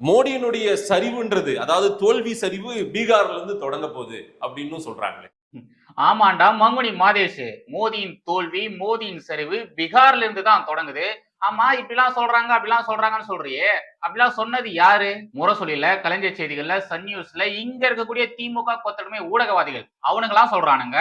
மோடியினுடைய சரிவுன்றது அதாவது தோல்வி சரிவு பீகார்ல இருந்து தொடங்க போகுது அப்படின்னு சொல்றாங்களே. ஆமாண்டா மங்குனி மாதேஷ் மோதியின் தோல்வி மோதியின் சரிவு பீகார்ல இருந்து தான் தொடங்குது. ஆமா இப்படிலாம் சொல்றாங்க அப்படிலாம் சொல்றாங்கன்னு சொல்றியே. அப்படிலாம் சொன்னது யாரு? முரசொலியில கலைஞர் செய்திகள்ல சன் நியூஸ்ல இங்க இருக்கக்கூடிய திமுக கொத்தடுமை ஊடகவாதிகள். அவனுங்களாம் சொல்றானுங்க.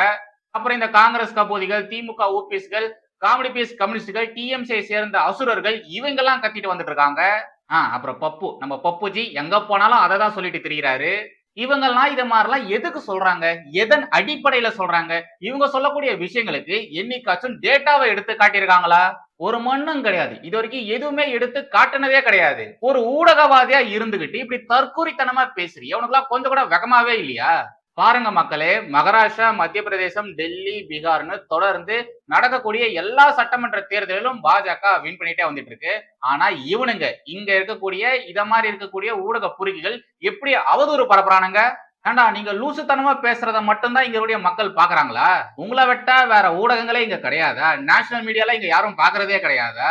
அப்புறம் இந்த காங்கிரஸ் கபோதிகள் திமுக ஓபிஎஸ்கள் காமெடி பீஸ் கம்யூனிஸ்டுகள் டிஎம்சியை சேர்ந்த அசுரர்கள் இவங்கெல்லாம் கத்திட்டு வந்துட்டு இருக்காங்க. ஆஹ் அப்புறம் பப்பு. நம்ம பப்புஜி எங்க போனாலும் அதை தான் சொல்லிட்டு திரிகிறாரு இவங்கெல்லாம் இத மாதிரிலாம் எதுக்கு சொல்றாங்க? எதன் அடிப்படையில சொல்றாங்க? இவங்க சொல்லக்கூடிய விஷயங்களுக்கு என்னைக்காச்சும் டேட்டாவை எடுத்து காட்டியிருக்காங்களா? ஒரு மண்ணும் கிடையாது. இது வரைக்கும் எதுவுமே எடுத்து காட்டுனதே கிடையாது. ஒரு ஊடகவாதியா இருந்துகிட்டு இப்படி தற்கூரித்தனமா பேசுறீ அவனுக்குலாம் கொஞ்சம் கூட வெகமாவே இல்லையா? பாருங்க மக்களே மகாராஷ்டிரா மத்திய பிரதேசம் டெல்லி பீகார்னு தொடர்ந்து நடக்கக்கூடிய எல்லா சட்டமன்ற தேர்தலிலும் பாஜக வின் பண்ணிட்டே வந்துட்டு இருக்கு ஆனா இவனுங்க இங்க இருக்கக்கூடிய இத மாதிரி இருக்கக்கூடிய ஊடக புரிகிகள் எப்படி அவதூறு பரப்புறானுங்க? ஏண்டா நீங்க லூசுத்தனமா பேசுறத மட்டும்தான் இங்களுடைய மக்கள் பாக்குறாங்களா? உங்களை விட்டா வேற ஊடகங்களே இங்க கிடையாதா? நேஷனல் மீடியால இங்க யாரும் பாக்குறதே கிடையாதா?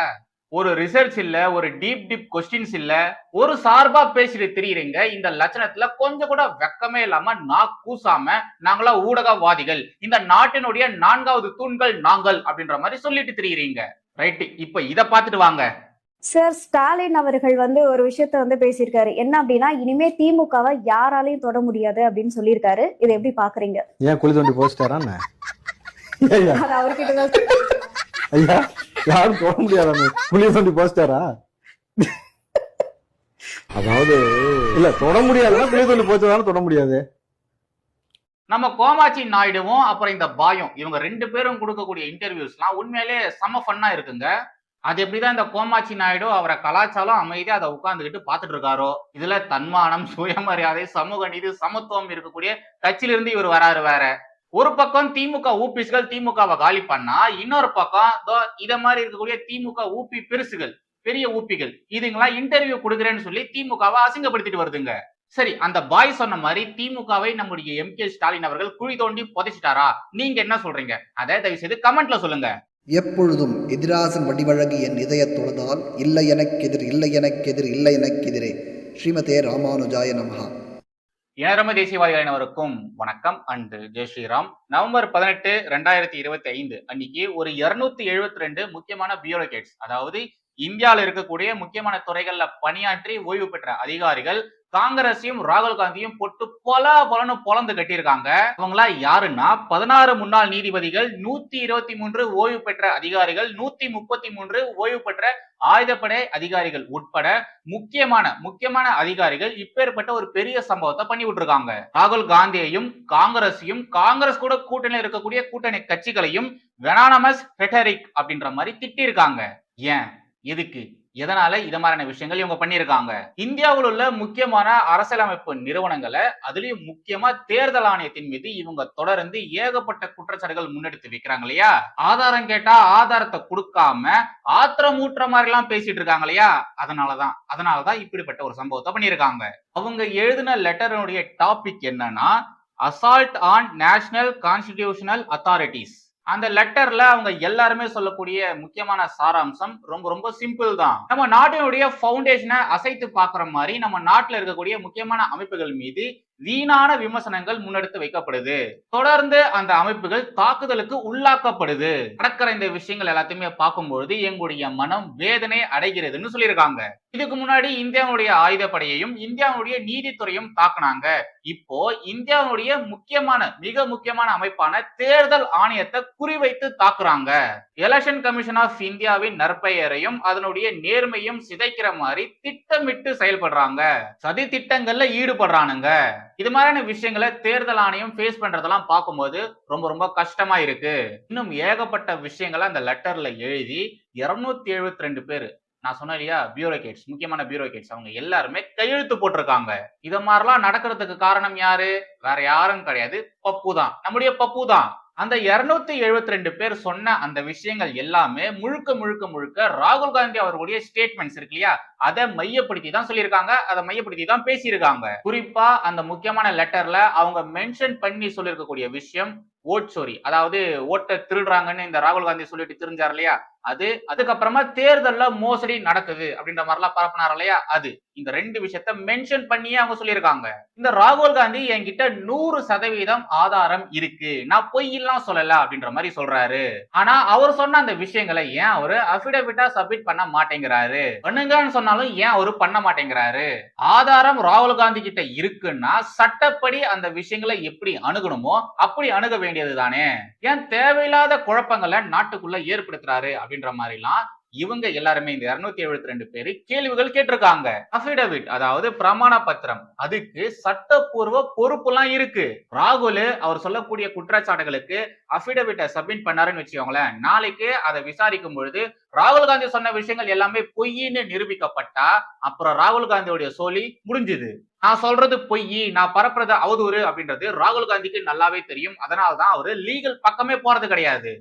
ஒரு ரிசர்ச் இல்ல ஒரு டீப் டீப் கொஸ்டின்ஸ் இல்ல ஒரு சார்பா பேசிட்டு திரியுறீங்க இந்த லட்சணத்துல கொஞ்சம் கூட வெக்கமே இல்லாம நான் கூசாம நாங்களா ஊடகவாதிகள் இந்த நாட்டினுடைய நான்காவது தூண்கள் நாங்கள் அப்படின்ற மாதிரி சொல்லிட்டு திரியுறீங்க. ரைட்டு இப்ப இத பாத்துட்டு வாங்க. சார் ஸ்டாலின் அவர்கள் வந்து ஒரு விஷயத்த வந்து பேசியிருக்காரு. என்ன அப்படின்னா இனிமே திமுகவை யாராலையும் தொட முடியாது அப்படின்னு சொல்லியிருக்காரு. இதை எப்படி பாக்குறீங்க? ஏன் குழி தோண்டி போஸ்டாரா அவர்கிட்ட யாரும் தொட முடியாத? புளிய தோண்டி போஸ்டாரா? அதாவது இல்ல தொட முடியாதுன்னா புளிய சொல்லி போஸ்டாரான தொட முடியாது. நம்ம கோமாச்சி நாயுடுவும் அப்புறம் இந்த பாயும் இவங்க ரெண்டு பேரும் கொடுக்கக்கூடிய இன்டர்வியூஸ்லாம் உண்மையிலே செம ஃபன்னா இருக்குங்க. அது எப்படிதான் இந்த கோமாச்சி நாயுடு அவரை கலாச்சாரம் அமைதியாக அதை உட்காந்துக்கிட்டு பார்த்துட்டு இருக்காரோ இதுல தன்மானம் சுயமரியாதை சமூக நீதி சமத்துவம் இருக்கக்கூடிய கட்சியிலிருந்து இவர் வராரு வேற. ஒரு பக்கம் திமுக ஊபிஸ்கள் திமுகவை காலி பண்ணா இன்னொரு பக்கம் இதை இத மாதிரி இருக்கக்கூடிய திமுக ஊபி பெருசுகள் பெரிய ஊப்பிகள் இதுங்களாம் இன்டர்வியூ கொடுக்குறேன்னு சொல்லி திமுகவை அசிங்கப்படுத்திட்டு வருதுங்க. சரி அந்த பாய் சொன்ன மாதிரி திமுகவை நம்முடைய எம் கே ஸ்டாலின் அவர்கள் குழி தோண்டி புதைச்சிட்டாரா? நீங்க என்ன சொல்றீங்க? அதை தயவு செய்து கமெண்ட்ல சொல்லுங்க. எப்பொழுதும் எதிராசன் வடிவழகு என் இதயத் தொழுதால் இல்லை எனக்கெதிர் இல்லை எனக்கெதிர் இல்லை எனக்கெதிரே ஸ்ரீமதே ராமானுஜாய நமகா இனரம தேசியவாதிகள் அனைவருக்கும் வணக்கம். அண்டு ஜெய் ஸ்ரீராம். நவம்பர் பதினெட்டு ரெண்டாயிரத்தி இருபத்தி ஐந்து அன்னைக்கு ஒரு இருநூத்தி எழுபத்தி ரெண்டு முக்கியமான பியூரோகேட்ஸ் அதாவது இந்தியாவில் இருக்கக்கூடிய முக்கியமான துறைகள்ல பணியாற்றி ஓய்வு பெற்ற அதிகாரிகள் காங்கிரஸையும் ராகுல் காந்தியும் போட்டு பொல பொலன்னு பொலந்து கட்டியிருக்காங்க. அவங்களா யாருன்னா பதினாறு முன்னாள் நீதிபதிகள் நூத்தி இருபத்தி மூன்று ஓய்வு பெற்ற அதிகாரிகள் நூத்தி முப்பத்தி மூன்று ஓய்வு பெற்ற ஆயுதப்படை அதிகாரிகள் உட்பட முக்கியமான முக்கியமான அதிகாரிகள் இப்பேற்பட்ட ஒரு பெரிய சம்பவத்தை பண்ணி விட்டுருக்காங்க. ராகுல் காந்தியையும் காங்கிரஸையும் காங்கிரஸ் கூட கூட்டணியில் இருக்கக்கூடிய கூட்டணி கட்சிகளையும் வெனானமஸ் ஹெட்டரிக் அப்படின்ற மாதிரி திட்டிருக்காங்க ஏன்? எதுக்கு? எதனால இத மாதிரியான விஷயங்கள் இவங்க பண்ணியிருக்காங்க? இந்தியாவில் உள்ள முக்கியமான அரசியலமைப்பு நிறுவனங்களை அதுலயும் முக்கியமா தேர்தல் ஆணையத்தின் மீது இவங்க தொடர்ந்து ஏகப்பட்ட குற்றச்சாட்டுகள் முன்னெடுத்து வைக்கிறாங்க இல்லையா? ஆதாரம் கேட்டா ஆதாரத்தை கொடுக்காம ஆத்திரமூட்டுற மாதிரி எல்லாம் பேசிட்டு இருக்காங்க இல்லையா? அதனாலதான் அதனாலதான் இப்படிப்பட்ட ஒரு சம்பவத்தை பண்ணியிருக்காங்க. அவங்க எழுதின லெட்டருடைய டாபிக் என்னன்னா assault on national constitutional authorities அந்த லெட்டர்ல அவங்க எல்லாருமே சொல்லக்கூடிய முக்கியமான சாராம்சம் ரொம்ப ரொம்ப சிம்பிள் தான். நம்ம நாட்டினுடைய ஃபவுண்டேஷனை அசைத்து பார்க்குற மாதிரி நம்ம நாட்டில் இருக்கக்கூடிய முக்கியமான அமைப்புகள் மீது வீணான விமர்சனங்கள் முன்னெடுத்து வைக்கப்படுது. தொடர்ந்து அந்த அமைப்புகள் தாக்குதலுக்கு உள்ளாக்கப்படுது. நடக்கிற இந்த விஷயங்கள் எல்லாத்தையுமே பார்க்கும்பொழுது எங்களுடைய மனம் வேதனை அடைகிறதுன்னு சொல்லியிருக்காங்க. இதுக்கு முன்னாடி இந்தியாவுடைய ஆயுதப்படையையும் இந்தியாவுடைய நீதித்துறையும் தாக்குனாங்க. இப்போ இந்தியாவுடைய முக்கியமான மிக முக்கியமான அமைப்பான தேர்தல் ஆணையத்தை குறிவைத்து தாக்குறாங்க. எலெக்ஷன் கமிஷன் ஆஃப் இந்தியாவின் நற்பெயரையும் அதனுடைய நேர்மையும் சிதைக்கிற மாதிரி திட்டமிட்டு செயல்படுறாங்க. சதி திட்டங்கள்ல ஈடுபடுறானுங்க. இது மாதிரியான விஷயங்களை தேர்தல் ஆணையம் ஃபேஸ் பண்றதெல்லாம் பார்க்கும்போது ரொம்ப ரொம்ப கஷ்டமா இருக்கு. இன்னும் ஏகப்பட்ட விஷயங்களை அந்த லெட்டர்ல எழுதி இருநூத்தி எழுபத்தி ரெண்டு பேர் நான் சொன்னேன் இல்லையா பியூரோகேட்ஸ் முக்கியமான பியூரோகேட்ஸ் அவங்க எல்லாருமே கையெழுத்து போட்டிருக்காங்க. இத மாதிரிலாம் நடக்கிறதுக்கு காரணம் யாரு? வேற யாரும் கிடையாது. பப்பு தான் நம்முடைய பப்பு தான் அந்த இருநூத்தி எழுபத்தி ரெண்டு பேர் சொன்ன அந்த விஷயங்கள் எல்லாமே முழுக்க முழுக்க முழுக்க ராகுல் காந்தி அவர்களுடைய ஸ்டேட்மெண்ட்ஸ் இருக்கு இல்லையா? அதை மையப்படுத்தி தான் சொல்லியிருக்காங்க. அதை மையப்படுத்தி தான் பேசியிருக்காங்க. குறிப்பா அந்த முக்கியமான லெட்டர்ல அவங்க மென்ஷன் பண்ணி சொல்லியிருக்கக்கூடிய விஷயம் ஓட் சோரி அதாவது ஓட்டை திருடுறாங்கன்னு இந்த ராகுல் காந்தி சொல்லிட்டு தெரிஞ்சார் இல்லையா? அது அதுக்கப்புறமா தேர்தல்ல மோசடி நடக்குது அப்படின்ற மாதிரிலாம் பரப்புனார் இல்லையா? அது. இந்த ரெண்டு விஷயத்த மென்ஷன் பண்ணியே அவங்க சொல்லியிருக்காங்க. இந்த ராகுல் காந்தி என்கிட்ட நூறு சதவீதம் ஆதாரம் இருக்கு. நான் பொய்யெல்லாம் சொல்லல அப்படின்ற மாதிரி சொல்றாரு. ஆனா அவர் சொன்ன அந்த விஷயங்களை ஏன் அவரு அபிடவிட்டா சப்மிட் பண்ண மாட்டேங்கிறாரு? பண்ணுங்கன்னு சொன்னாலும் ஏன் அவரு பண்ண மாட்டேங்கிறாரு? ஆதாரம் ராகுல் காந்தி கிட்ட இருக்குன்னா சட்டப்படி அந்த விஷயங்களை எப்படி அணுகணுமோ அப்படி அணுக வேண்டியது தானே ஏன் தேவையில்லாத குழப்பங்களை நாட்டுக்குள்ள ஏற்படுத்துறாரு அப்படின்ற மாதிரிலாம் இவங்க எல்லாருமே இந்த இருநூத்தி எழுபத்தி ரெண்டு பேரு கேள்விகள் கேட்டிருக்காங்க. அபிடவிட் அதாவது பிரமாண பத்திரம். அதுக்கு சட்டப்பூர்வ பொறுப்புலாம் இருக்கு. ராகுல் அவர் சொல்லக்கூடிய குற்றச்சாட்டுகளுக்கு அபிடவிட்டை சப்மிட் பண்ணாருன்னு வச்சுக்கோங்களேன். நாளைக்கு அதை விசாரிக்கும் பொழுது ராகுல் காந்தி சொன்ன விஷயங்கள் எல்லாமே பொய்ன்னு நிரூபிக்கப்பட்டா அப்புறம் ராகுல் காந்தியோடைய சோழி முடிஞ்சுது. நான் சொல்றது பொய் நான் பரப்புறது அவதூறு அப்படின்றது ராகுல் காந்திக்கு நல்லாவே தெரியும். அதனால்தான் அவரு லீகல் பக்கமே போறது கிடையாது.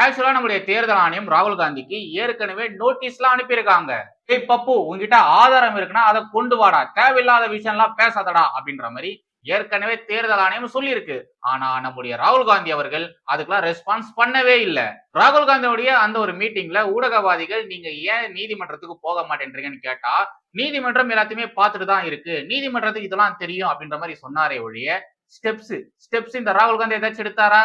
ஆக்சுவலா நம்முடைய தேர்தல் ஆணையம் ராகுல் காந்திக்கு ஏற்கனவே நோட்டீஸ்லாம் அனுப்பியிருக்காங்க. ஏய் பப்பு உங்ககிட்ட ஆதாரம் இருக்குன்னா அதை கொண்டு வாடா. தேவையில்லாத விஷயம்லாம் பேசாதடா அப்படின்ற மாதிரி ஏற்கனவே தேர்தல் ஆணையம் சொல்லியிருக்கு. ஆனா நம்முடைய ராகுல் காந்தி அவர்கள் அதுக்கெல்லாம் ரெஸ்பான்ஸ் பண்ணவே இல்லை. ராகுல் காந்தியோடைய அந்த ஒரு மீட்டிங்ல ஊடகவாதிகள் நீங்க ஏன் நீதிமன்றத்துக்கு போக மாட்டேன்றீங்கன்னு கேட்டா நீதிமன்றம் எல்லாத்தையுமே பார்த்துட்டு தான் இருக்கு. நீதிமன்றத்துக்கு இதெல்லாம் தெரியும் அப்படின்ற மாதிரி சொன்னாரே ஒழிய ஸ்டெப்ஸ் ஸ்டெப்ஸ் இந்த ராகுல் காந்தி ஏதாச்சும் எடுத்தாரா?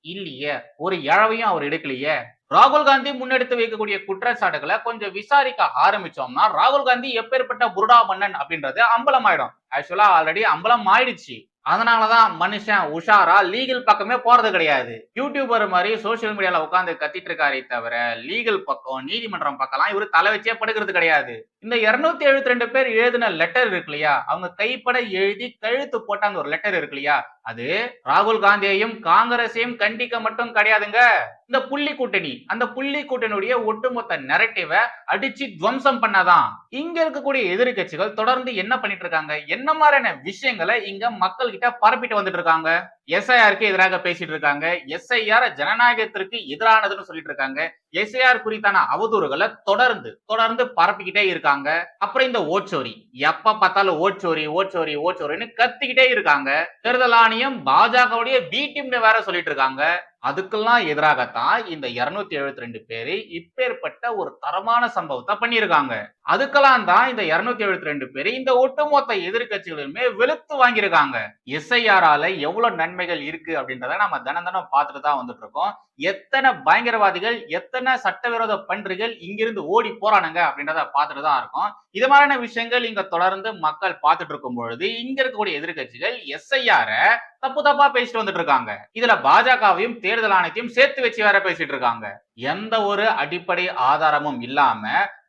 இல்லையே ஒரு இழவையும் அவர் எடுக்கலையே. ராகுல் காந்தி முன்னெடுத்து வைக்கக்கூடிய குற்றச்சாட்டுகளை கொஞ்சம் விசாரிக்க ஆரம்பிச்சோம்னா ராகுல் காந்தி எப்பேற்பட்ட புருடா மன்னன் அப்படின்றது அம்பலம் ஆயிடும் ஆக்சுவலா ஆல்ரெடி அம்பலம் ஆயிடுச்சு. அதனாலதான் மனுஷன் உஷாரா லீகல் பக்கமே போறது கிடையாது. யூடியூபர் மாதிரி சோசியல் மீடியால உட்காந்து கத்திட்டு இருக்காரே தவிர லீகல் பக்கம் நீதிமன்றம் பக்கம்லாம் இவரு தலை வச்சே படுக்கிறது கிடையாது. இந்த இருநூத்தி எழுபத்தி ரெண்டு பேர் எழுதின லெட்டர் இருக்கு இல்லையா? அவங்க கைப்பட எழுதி கழுத்து போட்ட அந்த ஒரு லெட்டர் இருக்கு இல்லையா? அது ராகுல் காந்தியையும் காங்கிரஸையும் கண்டிக்க மட்டும் கிடையாதுங்க. இந்த புள்ளி கூட்டணி அந்த புள்ளி கூட்டணியுடைய ஒட்டுமொத்த நெரட்டிவை அடிச்சு துவம்சம் பண்ணாதான் இங்க இருக்கக்கூடிய எதிர்க்கட்சிகள் தொடர்ந்து என்ன பண்ணிட்டு இருக்காங்க? என்ன மாதிரியான விஷயங்களை இங்க மக்கள் கிட்ட பரப்பிட்டு வந்துட்டு இருக்காங்க? எஸ்ஐஆருக்கு எதிராக பேசிட்டு இருக்காங்க. எஸ்ஐஆர் ஜனநாயகத்திற்கு எதிரானதுன்னு சொல்லிட்டு இருக்காங்க. எஸ்ஐஆர் குறித்தான அவதூறுகளை தொடர்ந்து தொடர்ந்து பரப்பிக்கிட்டே இருக்காங்க. அப்புறம் இந்த ஓட்சோரி எப்ப பார்த்தாலும் ஓட்சோரி ஓட்சோரி ஓட்சோரின்னு கத்திக்கிட்டே இருக்காங்க. தேர்தல் ஆணையம் பாஜகவுடைய பி டீம்னு வேற சொல்லிட்டு இருக்காங்க. அதுக்கெல்லாம் எதிராகத்தான் இந்த இருநூத்தி எழுபத்தி ரெண்டு பேரு இப்பேற்பட்ட ஒரு தரமான சம்பவத்தை பண்ணியிருக்காங்க. அதுக்கெல்லாம் தான் இந்த இருநூத்தி எழுபத்தி ரெண்டு பேரு இந்த ஒட்டுமொத்த எதிர்கட்சிகளுமே வெளுத்து வாங்கியிருக்காங்க. எஸ்ஐஆரால எவ்வளவு நன்மைகள் இருக்கு அப்படின்றத நம்ம தினம் தினம் பார்த்துட்டு தான் வந்துட்டு இருக்கோம். எத்தனை பயங்கரவாதிகள் எத்தனை சட்டவிரோத பன்றிகள் இங்கிருந்து ஓடி போறானுங்க அப்படின்றத பார்த்துட்டு தான் இருக்கோம். இது மாதிரியான விஷயங்கள் இங்க தொடர்ந்து மக்கள் பார்த்துட்டு இருக்கும் பொழுது இங்க இருக்கக்கூடிய எதிர்கட்சிகள் எஸ்ஐஆரை தப்பு தப்பா பேசிட்டு வந்துட்டு இருக்காங்க. இதுல பாஜகவையும் தேர்தல் ஆணையத்தையும் சேர்த்து வச்சு வேற பேசிட்டு இருக்காங்க. எந்த ஒரு அடிப்படை ஆதாரமும் இல்லாம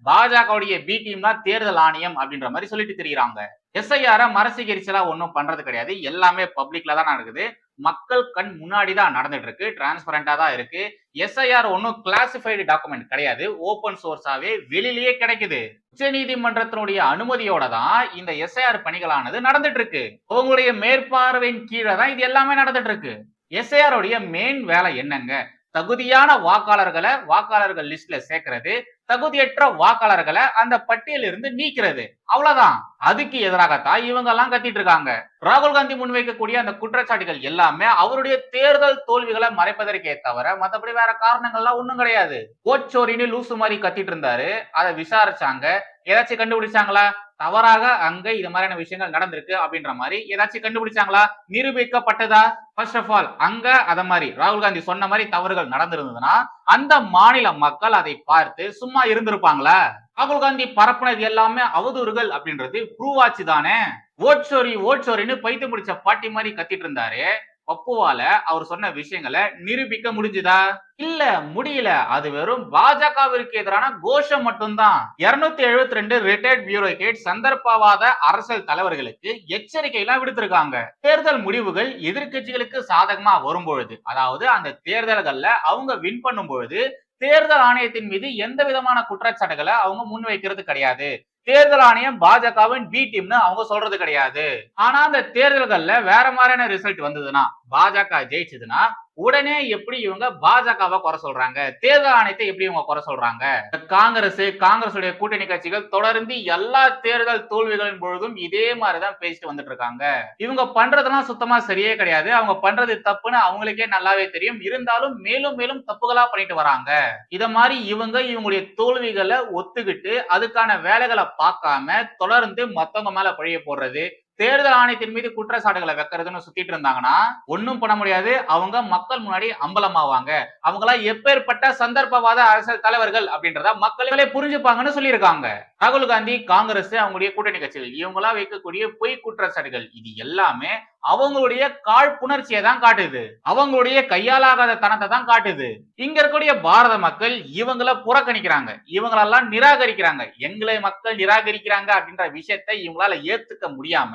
பாஜகவுடைய பி டீம் தான் தேர்தல் ஆணையம் அப்படின்ற மாதிரி சொல்லிட்டு தெரியுறாங்க. எஸ்ஐஆர மரசிகரிச்சலா ஒன்றும் பண்றது கிடையாது. எல்லாமே பப்ளிக்ல தான் நடக்குது. மக்கள் கண் முன்னாடி தான் நடந்துட்டு இருக்கு. டிரான்ஸ்பரண்டா தான் இருக்கு எஸ்ஐஆர் ஒன்றும் கிளாசிஃபைடு டாக்குமெண்ட் கிடையாது ஓப்பன் சோர்ஸாவே வெளியிலேயே கிடைக்குது. உச்ச நீதிமன்றத்தினுடைய அனுமதியோட தான் இந்த எஸ்ஐஆர் பணிகளானது நடந்துட்டு இருக்கு அவங்களுடைய மேற்பார்வையின் கீழே தான் இது எல்லாமே நடந்துட்டு இருக்கு எஸ்ஐஆருடைய மெயின் வேலை என்னங்க? தகுதியான வாக்காளர்களை வாக்காளர்கள் லிஸ்ட்ல சேர்க்கிறது. தகுதியற்ற வாக்காளர்களை அந்த பட்டியல இருந்து நீக்கிறது. அவ்வளவுதான். அதுக்கு எதிராகத்தான் இவங்க எல்லாம் கத்திட்டு இருக்காங்க. ராகுல் காந்தி முன்வைக்கக்கூடிய அந்த குற்றச்சாட்டுகள் எல்லாமே அவருடைய தேர்தல் தோல்விகளை மறைப்பதற்கே தவிர மத்தபடி வேற காரணங்கள்லாம் ஒண்ணும் கிடையாது. கோச்சோரின்னு லூசு மாதிரி கத்திட்டு இருந்தாரு. அதை விசாரிச்சாங்க. ஏதாச்சும் கண்டுபிடிச்சாங்களா? தவறாக அங்க இது மாதிரியான விஷயங்கள் நடந்திருக்கு அப்படின்ற மாதிரி ஏதாச்சும் கண்டுபிடிச்சாங்களா? நிரூபிக்கப்பட்டதா? ஃபர்ஸ்ட் ஆஃப் ஆல் அங்க அத மாதிரி ராகுல் காந்தி சொன்ன மாதிரி தவறுகள் நடந்திருந்ததுன்னா அந்த மாநில மக்கள் அதை பார்த்து சும்மா இருந்திருப்பாங்களா? ராகுல் காந்தி பரப்புனது எல்லாமே அவதூறுகள் அப்படின்றது ப்ரூவ் ஆச்சு தானே ஓட்சோரி ஓட்சோரின்னு பைத்து முடிச்ச பாட்டி மாதிரி கத்திட்டு இருந்தாரு. பப்புவால அவர் சொன்ன விஷயங்களை நிரூபிக்க முடிஞ்சுதா? இல்ல முடியல. அது வெறும் பாஜகவிற்கு எதிரான கோஷம் மட்டும்தான். இருநூத்தி எழுபத்தி ரெண்டு ரிட்டையர்ட் பியூரோக்ரேட் சந்தர்ப்பவாத அரசியல் தலைவர்களுக்கு எச்சரிக்கை எல்லாம் விடுத்திருக்காங்க. தேர்தல் முடிவுகள் எதிர்க்கட்சிகளுக்கு சாதகமா வரும்பொழுது அதாவது அந்த தேர்தல்கள்ல அவங்க வின் பண்ணும் பொழுது தேர்தல் ஆணையத்தின் மீது எந்த விதமான குற்றச்சாட்டுகளை அவங்க முன்வைக்கிறது கிடையாது. தேர்தல் ஆணையம் பாஜகவின் பி டீம்னு அவங்க சொல்றது கிடையாது. ஆனா அந்த தேர்தல்கள்ல வேற மாதிரியான ரிசல்ட் வந்ததுன்னா பாஜக ஜெயிச்சதுன்னா உடனே எப்படி இவங்க பாஜகவை குறை சொல்றாங்க? தேர்தல் ஆணையத்தை எப்படி இவங்க குறை சொல்றாங்க? காங்கிரஸ் காங்கிரசுடைய கூட்டணி கட்சிகள் தொடர்ந்து எல்லா தேர்தல் தோல்விகளின் பொழுதும் இதே மாதிரிதான் பேசிட்டு வந்துட்டு இருக்காங்க. இவங்க பண்றதெல்லாம் சுத்தமா சரியே கிடையாது. அவங்க பண்றது தப்புன்னு அவங்களுக்கே நல்லாவே தெரியும். இருந்தாலும் மேலும் மேலும் தப்புகளா பண்ணிட்டு வராங்க. இத மாதிரி இவங்க இவங்களுடைய தோல்விகளை ஒத்துக்கிட்டு அதுக்கான வேலைகளை பார்க்காம தொடர்ந்து மத்தவங்க மேல பழிய போடுறது தேர்தல் ஆணையத்தின் மீது குற்றச்சாட்டுகளை வைக்கிறதுன்னு சுத்திட்டு இருந்தாங்கன்னா ஒன்றும் பண்ண முடியாது. அவங்க மக்கள் முன்னாடி அம்பலமாவாங்க. அவங்களா எப்பேற்பட்ட சந்தர்ப்பவாத அரசியல் தலைவர்கள் அப்படின்றத மக்களே புரிஞ்சுப்பாங்கன்னு சொல்லியிருக்காங்க. ராகுல் காந்தி காங்கிரஸ் அவங்களுடைய கூட்டணி கட்சிகள் இவங்களா வைக்கக்கூடிய பொய் குற்றச்சாட்டுகள் இது எல்லாமே அவங்களுடைய காழ்ப்புணர்ச்சியை தான் காட்டுது. அவங்களுடைய கையாலாகாத தனத்தை தான் காட்டுது. இங்க இருக்கக்கூடிய பாரத மக்கள் இவங்கள புறக்கணிக்கிறாங்க. இவங்களெல்லாம் நிராகரிக்கிறாங்க. எங்களை மக்கள் நிராகரிக்கிறாங்க அப்படின்ற விஷயத்தை இவங்களால ஏத்துக்க முடியாம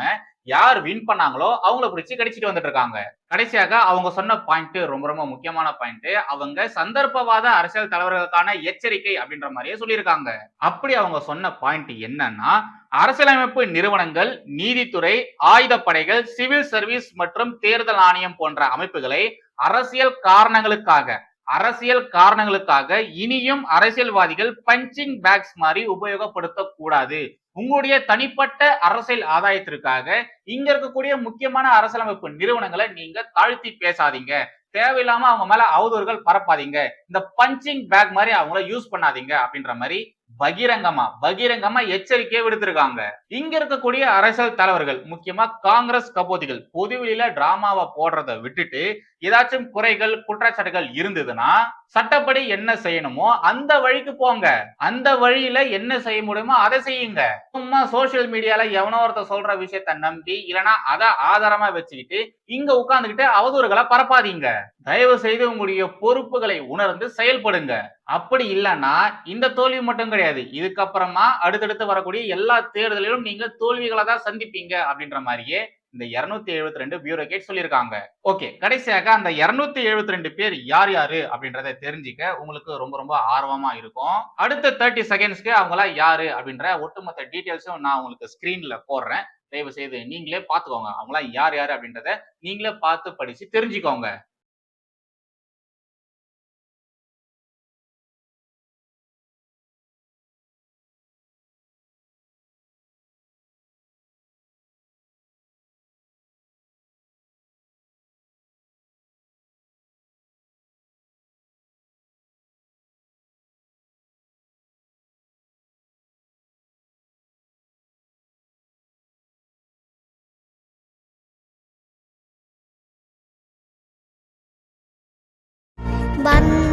யார் வின் பண்ணாங்களோ அவங்கள பிடிச்சி கடிச்சிட்டு வந்துட்டு இருக்காங்க. கடைசியாக அவங்க சொன்ன பாயிண்ட் ரொம்ப ரொம்ப முக்கியமான பாயிண்ட் அவங்க சந்தர்ப்பவாத அரசியல் தலைவர்களுக்கான எச்சரிக்கை அப்படின்ற மாதிரியே சொல்லியிருக்காங்க. அப்படி அவங்க சொன்ன பாயிண்ட் என்னன்னா அரசியலமைப்பு நிறுவனங்கள் நீதித்துறை ஆயுதப்படைகள் சிவில் சர்வீஸ் மற்றும் தேர்தல் ஆணையம் போன்ற அமைப்புகளை அரசியல் காரணங்களுக்காக அரசியல் காரணங்களுக்காக இனியும் அரசியல்வாதிகள் பஞ்சிங் பேக்ஸ் மாதிரி உபயோகப்படுத்த கூடாது உங்களுடைய தனிப்பட்ட அரசியல் ஆதாயத்திற்காக இங்க இருக்கக்கூடிய முக்கியமான அரசியலமைப்பு நிறுவனங்களை நீங்க தாழ்த்தி பேசாதீங்க. தேவையில்லாம அவங்க மேல அவதூறுகள் பரப்பாதீங்க. இந்த பஞ்சிங் பேக் மாதிரி அவங்கள யூஸ் பண்ணாதீங்க அப்படின்ற மாதிரி பகிரங்கமா பகிரங்கமா எச்சரிக்கையை விடுத்திருக்காங்க. இங்க இருக்கக்கூடிய அரசியல் தலைவர்கள் முக்கியமா காங்கிரஸ் கபோதிகள் பொதுவெளியில டிராமாவை போடுறத விட்டுட்டு ஏதாச்சும் குறைகள் குற்றச்சாட்டுகள் இருந்ததுன்னா சட்டப்படி என்ன செய்யணுமோ அந்த வழிக்கு போங்க. அந்த வழியில என்ன செய்ய முடியுமோ அதை செய்யுங்க. சும்மா சோசியல் மீடியால எவனோ ஒருத்த சொல்ற விஷயத்த நம்பி இல்லைன்னா அதை ஆதாரமா வச்சுக்கிட்டு இங்க உட்காந்துக்கிட்டு அவதூறுகளை பரப்பாதீங்க. தயவு செய்து உங்களுடைய பொறுப்புகளை உணர்ந்து செயல்படுங்க. அப்படி இல்லைன்னா இந்த தோல்வி மட்டும் கிடையாது. இதுக்கப்புறமா அடுத்தடுத்து வரக்கூடிய எல்லா தேர்தலிலும் நீங்க தோல்விகளை தான் சந்திப்பீங்க அப்படின்ற மாதிரியே இந்த இருநூத்தி எழுபத்தி ரெண்டு பியூரோகேட் சொல்லியிருக்காங்க. ஓகே கடைசியாக அந்த இருநூத்தி எழுபத்தி ரெண்டு பேர் யார் யாரு அப்படின்றத தெரிஞ்சுக்க உங்களுக்கு ரொம்ப ரொம்ப ஆர்வமா இருக்கும். அடுத்த தேர்ட்டி செகண்ட்ஸ்க்கு அவங்களா யாரு அப்படின்ற ஒட்டுமொத்த டீட்டெயில்ஸும் நான் உங்களுக்கு ஸ்கிரீன்ல போடுறேன். தயவு செய்து நீங்களே பார்த்துக்கோங்க. அவங்களா யார் யார் அப்படின்றத நீங்களே பார்த்து படிச்சு தெரிஞ்சுக்கோங்க. ban